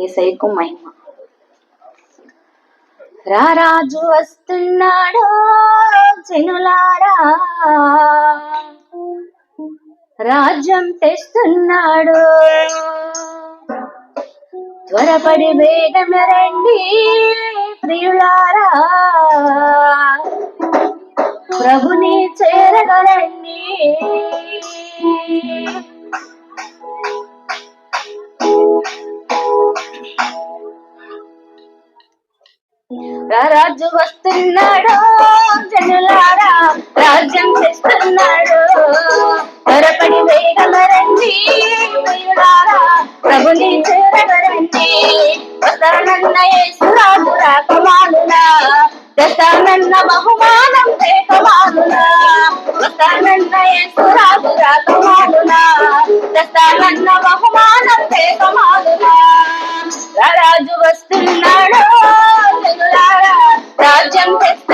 ఏసైకు మహిమ. రారాజు వస్తున్నాడు జనులారా? రాజ్యం తెస్తున్నాడు? త్వరపడి వేగం రండి ప్రియులారా. ప్రభుని చేరగలండి. రాజు వస్తున్నాడు జనులారా రాజ్యం చేస్తున్నాడు. త్వరపడి వేగమరండి ప్రభుని చేరవరండి వస్తానన్న యేసురాజు రాకమానునా తెస్తానన్న బహుమానం తేకమానునా వస్తానన్న యేసురాజు రాకమానునా తెస్తానన్న బహుమానం తేకమానునా రాజు వస్తున్నాడు రాజ్యం తెస్తున్నాడు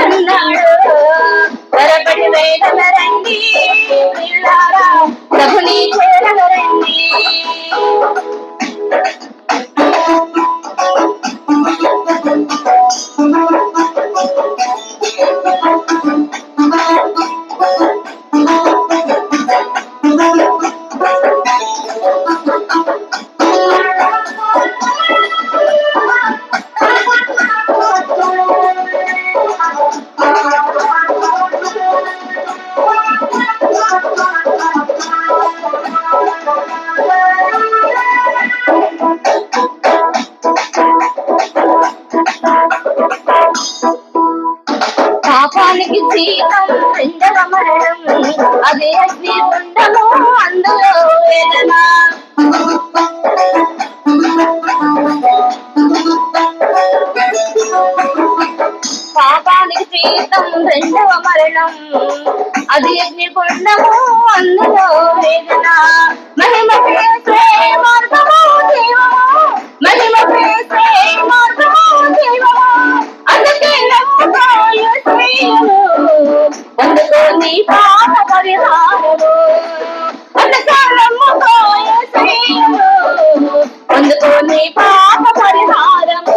పాపానికి జీతం రెండవ మరణం అదే అగ్ని ఉండము అందులో వేదన. పాపానికి జీతం రెండవ మరణం అది అగ్ని కొండము అందులో వేదన మహిమ పేసే మార్గము. పాప పరిహారము అందుకే నమ్ముకో యేసయ్యను. అందుకో నీ పాప పరిహారము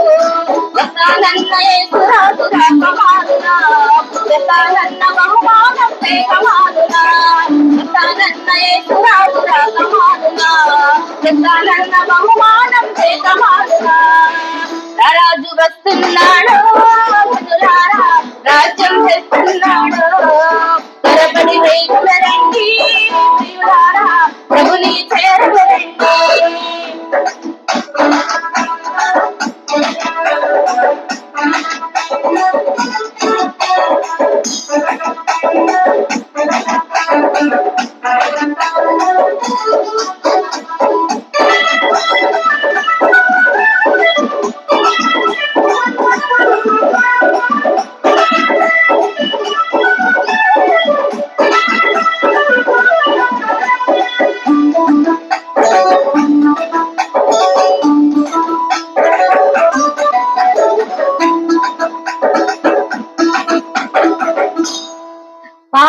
వస్తానన్న యేసురాజు రాకమానునా వస్తానన్న బహుమానం తేకమానునా వస్తానన్న యేసురాజు రాకమానునా వస్తానన్న బహుమానం తేకమానునా రాజు వస్తున్నాడు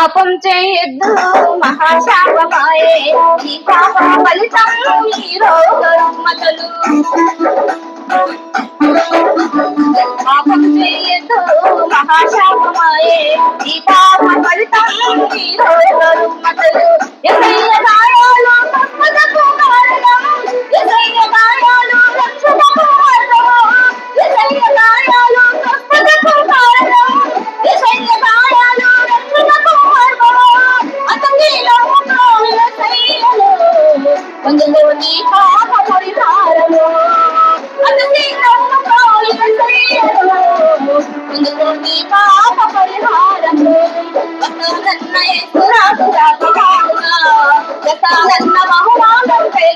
పాపం చేయొద్దు. మహాశాపమాయే ఈ పాప ఫలితం ఈ రోగ రుగ్మతలు పాపం చేయొద్దు. మహాశాపమాయే ఈ పాప ఫలితం ఈ రోగ అందులో నీ పాప పరిహారము. వస్తానన్న యేసురాజు రాకమానునా వస్తానన్న బహుమానం పేకమానునా